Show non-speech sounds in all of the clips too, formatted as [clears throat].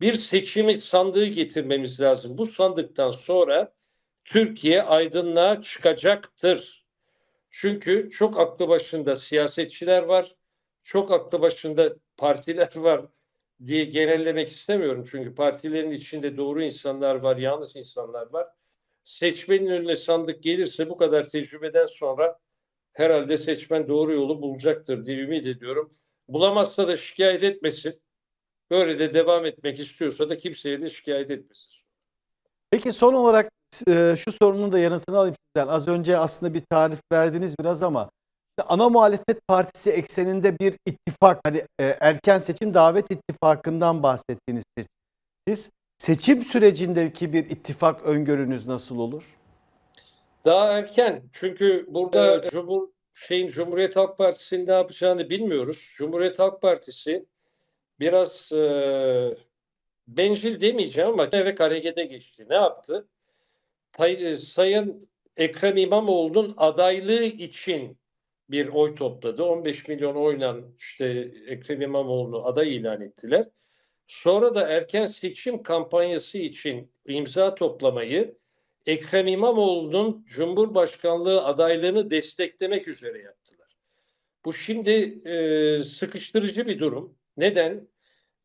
bir seçimi sandığı getirmemiz lazım. Bu sandıktan sonra Türkiye aydınlığa çıkacaktır. Çünkü çok aklı başında siyasetçiler var, çok aklı başında partiler [laughs] var diye genellemek istemiyorum. Çünkü partilerin içinde doğru insanlar var, yanlış insanlar var. Seçmenin önüne sandık gelirse bu kadar tecrübeden sonra herhalde seçmen doğru yolu bulacaktır diye ümit ediyorum. Bulamazsa da şikayet etmesin. Böyle de devam etmek istiyorsa da kimseye de şikayet etmesin. Peki son olarak e, şu sorunun da yanıtını alayım sizden. Az önce aslında bir tarif verdiniz biraz ama ana muhalefet partisi ekseninde bir ittifak, hani e, erken seçim davet ittifakından bahsettiniz siz. Siz seçim sürecindeki bir ittifak öngörünüz nasıl olur? Daha erken çünkü burada Cumhur şeyin Cumhuriyet Halk Partisi'nin ne yapacağını bilmiyoruz. Cumhuriyet Halk Partisi biraz e, bencil demeyeceğim ama gerek harekete geçti. Ne yaptı? Tay- e, Sayın Ekrem İmamoğlu'nun adaylığı için bir oy topladı. 15 milyon oyla işte Ekrem İmamoğlu'nu aday ilan ettiler. Sonra da erken seçim kampanyası için imza toplamayı Ekrem İmamoğlu'nun Cumhurbaşkanlığı adaylığını desteklemek üzere yaptılar. Bu şimdi e, sıkıştırıcı bir durum. Neden?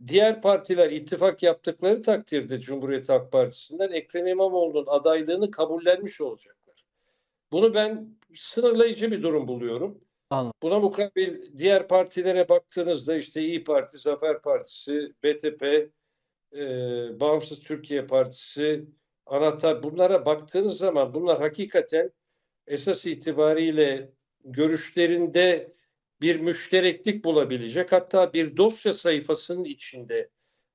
Diğer partiler ittifak yaptıkları takdirde Cumhuriyet Halk Partisi'nden Ekrem İmamoğlu'nun adaylığını kabullenmiş olacaklar. Bunu ben sınırlayıcı bir durum buluyorum. Anladım. Buna mukabil diğer partilere baktığınızda işte İyi Parti, Zafer Partisi, BTP, e, Bağımsız Türkiye Partisi, Anahtar bunlara baktığınız zaman bunlar hakikaten esas itibariyle görüşlerinde bir müştereklik bulabilecek hatta bir dosya sayfasının içinde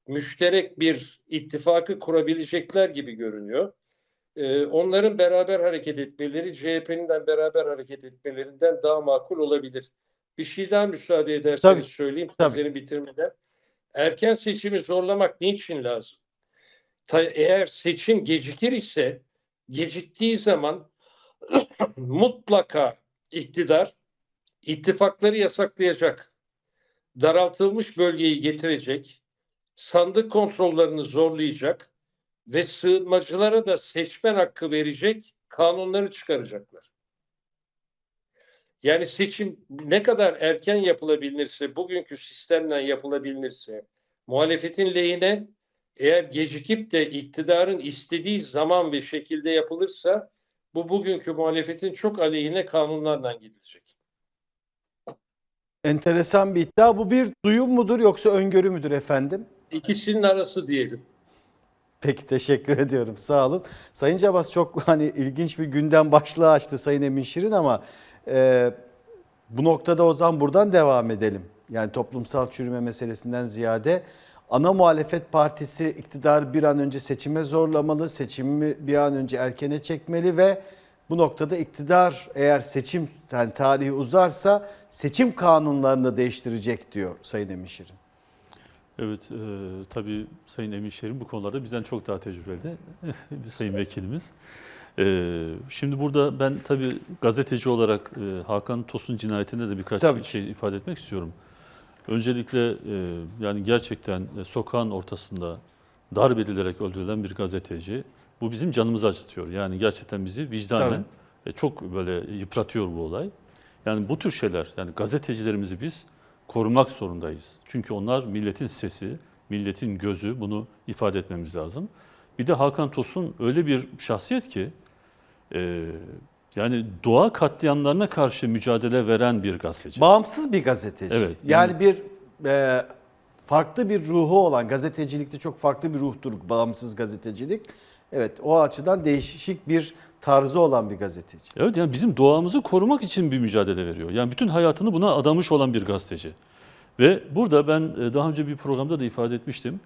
müşterek bir ittifakı kurabilecekler gibi görünüyor. Ee, onların beraber hareket etmeleri CHP'nin beraber hareket etmelerinden daha makul olabilir. Bir şey daha müsaade ederseniz Tabii, söyleyeyim tabii. sözleri bitirmeden. Erken seçimi zorlamak niçin lazım? Ta- eğer seçim gecikir ise geciktiği zaman [clears throat] mutlaka iktidar ittifakları yasaklayacak, daraltılmış bölgeyi getirecek, sandık kontrollerini zorlayacak ve sığınmacılara da seçmen hakkı verecek kanunları çıkaracaklar. Yani seçim ne kadar erken yapılabilirse, bugünkü sistemle yapılabilirse, muhalefetin lehine eğer gecikip de iktidarın istediği zaman ve şekilde yapılırsa bu bugünkü muhalefetin çok aleyhine kanunlarla gidilecek. Enteresan bir iddia. Bu bir duyum mudur yoksa öngörü müdür efendim? İkisinin arası diyelim. Peki teşekkür ediyorum. Sağ olun. Sayın Cabas çok [laughs] hani ilginç bir gündem başlığı açtı Sayın Emin Şirin ama e, bu noktada o zaman buradan devam edelim. Yani toplumsal çürüme meselesinden ziyade ana muhalefet partisi iktidarı bir an önce seçime zorlamalı, seçimi bir an önce erkene çekmeli ve bu noktada iktidar eğer seçim yani tarihi uzarsa seçim kanunlarını değiştirecek diyor Sayın Emin Şirin. Evet, e, tabii Sayın Emin Şerin bu konularda bizden çok daha tecrübeli [laughs] sayın vekilimiz. E, şimdi burada ben tabii gazeteci olarak e, Hakan Tosun cinayetinde de birkaç Tabii. şey ifade etmek istiyorum. Öncelikle e, yani gerçekten e, sokağın ortasında darp edilerek öldürülen bir gazeteci. Bu bizim canımızı acıtıyor. Yani gerçekten bizi vicdanen e, çok böyle yıpratıyor bu olay. Yani bu tür şeyler yani gazetecilerimizi biz korumak zorundayız. Çünkü onlar milletin sesi, milletin gözü bunu ifade etmemiz lazım. Bir de Hakan Tosun öyle bir şahsiyet ki e, yani doğa katliamlarına karşı mücadele veren bir gazeteci. Bağımsız bir gazeteci. Evet, Yani, yani- bir e, farklı bir ruhu olan gazetecilikte çok farklı bir ruhtur bağımsız gazetecilik. Evet o açıdan değişik bir tarzı olan bir gazeteci. Evet yani bizim doğamızı korumak için bir mücadele veriyor. Yani bütün hayatını buna adamış olan bir gazeteci. Ve burada ben e, daha önce bir programda da ifade etmiştim.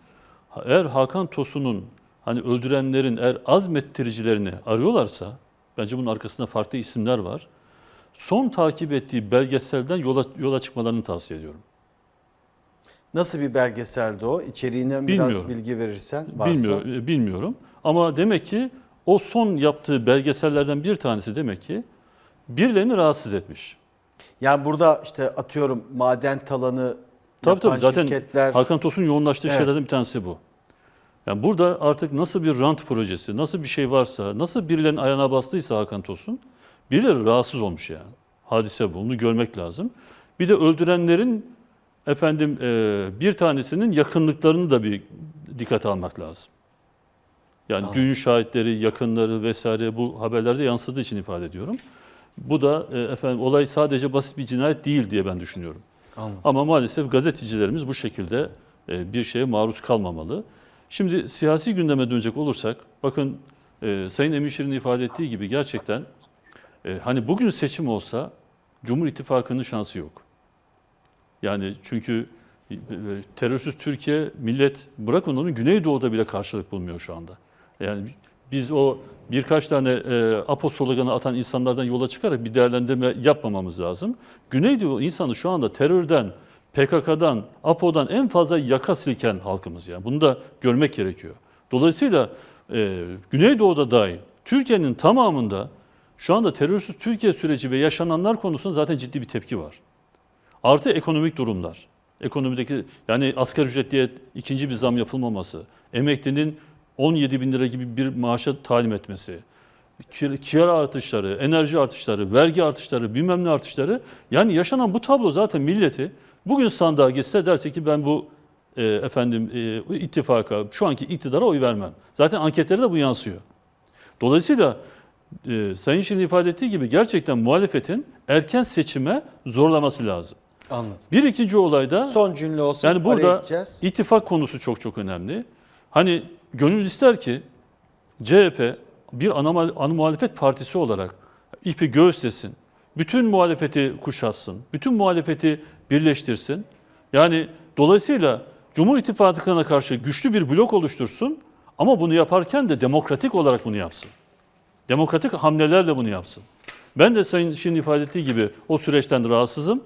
Eğer Hakan Tosun'un hani öldürenlerin eğer azmettiricilerini arıyorlarsa bence bunun arkasında farklı isimler var. Son takip ettiği belgeselden yola yola çıkmalarını tavsiye ediyorum. Nasıl bir belgeseldi o? İçeriğinden biraz Bilmiyorum. bilgi verirsen varsa. Bilmiyor, e, bilmiyorum. Ama demek ki o son yaptığı belgesellerden bir tanesi demek ki birilerini rahatsız etmiş. Yani burada işte atıyorum maden talanı Tabii tabii zaten şirketler. Hakan Tosun yoğunlaştığı Evet. şeylerden bir tanesi bu. Yani burada artık nasıl bir rant projesi, nasıl bir şey varsa, nasıl birilerinin ayağına bastıysa Hakan Tosun, birileri rahatsız olmuş yani. Hadise bu, bunu görmek lazım. Bir de öldürenlerin efendim bir tanesinin yakınlıklarını da bir dikkate almak lazım. Yani Anladım. düğün şahitleri, yakınları vesaire bu haberlerde yansıdığı için ifade ediyorum. Bu da e, efendim olay sadece basit bir cinayet değil diye ben düşünüyorum. Anladım. Ama maalesef gazetecilerimiz bu şekilde e, bir şeye maruz kalmamalı. Şimdi siyasi gündeme dönecek olursak, bakın e, Sayın Emin Şirin ifade ettiği gibi gerçekten e, hani bugün seçim olsa Cumhur İttifakı'nın şansı yok. Yani çünkü e, terörsüz Türkiye, millet bırakın onu Güneydoğu'da bile karşılık bulmuyor şu anda. Yani biz o birkaç tane e, APO atan insanlardan yola çıkarak bir değerlendirme yapmamamız lazım. Güneydoğu insanı şu anda terörden, PKK'dan, APO'dan en fazla yaka silken halkımız yani. Bunu da görmek gerekiyor. Dolayısıyla e, Güneydoğu'da dahil Türkiye'nin tamamında şu anda terörsüz Türkiye süreci ve yaşananlar konusunda zaten ciddi bir tepki var. Artı ekonomik durumlar. Ekonomideki yani asgari ücretliye ikinci bir zam yapılmaması, emeklinin 17 bin lira gibi bir maaşa talim etmesi, kir- kira artışları, enerji artışları, vergi artışları, bilmem ne artışları. Yani yaşanan bu tablo zaten milleti bugün sandığa gitse derse ki ben bu e, efendim e, ittifaka, şu anki iktidara oy vermem. Zaten anketlere de bu yansıyor. Dolayısıyla e, Sayın Şirin ifade ettiği gibi gerçekten muhalefetin erken seçime zorlaması lazım. Anladım. Bir ikinci olayda Son cümle olsun. yani burada ittifak konusu çok çok önemli. Hani gönül ister ki CHP bir ana, ana muhalefet partisi olarak ipi göğüslesin. Bütün muhalefeti kuşatsın. Bütün muhalefeti birleştirsin. Yani dolayısıyla Cumhur İttifakı'na karşı güçlü bir blok oluştursun ama bunu yaparken de demokratik olarak bunu yapsın. Demokratik hamlelerle bunu yapsın. Ben de Sayın Şirin ifade ettiği gibi o süreçten rahatsızım.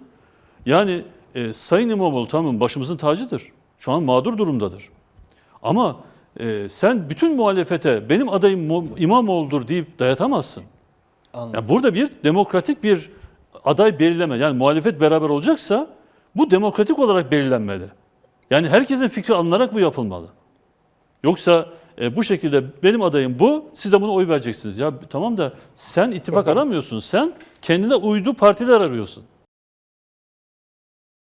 Yani e, Sayın İmamoğlu tamam başımızın tacıdır. Şu an mağdur durumdadır. Ama e, sen bütün muhalefete benim adayım İmamoğlu'dur deyip dayatamazsın. Anladım. Yani burada bir demokratik bir aday belirleme. Yani muhalefet beraber olacaksa bu demokratik olarak belirlenmeli. Yani herkesin fikri alınarak bu yapılmalı. Yoksa e, bu şekilde benim adayım bu, siz de buna oy vereceksiniz. Ya tamam da sen ittifak aramıyorsun. Sen kendine uydu partiler arıyorsun.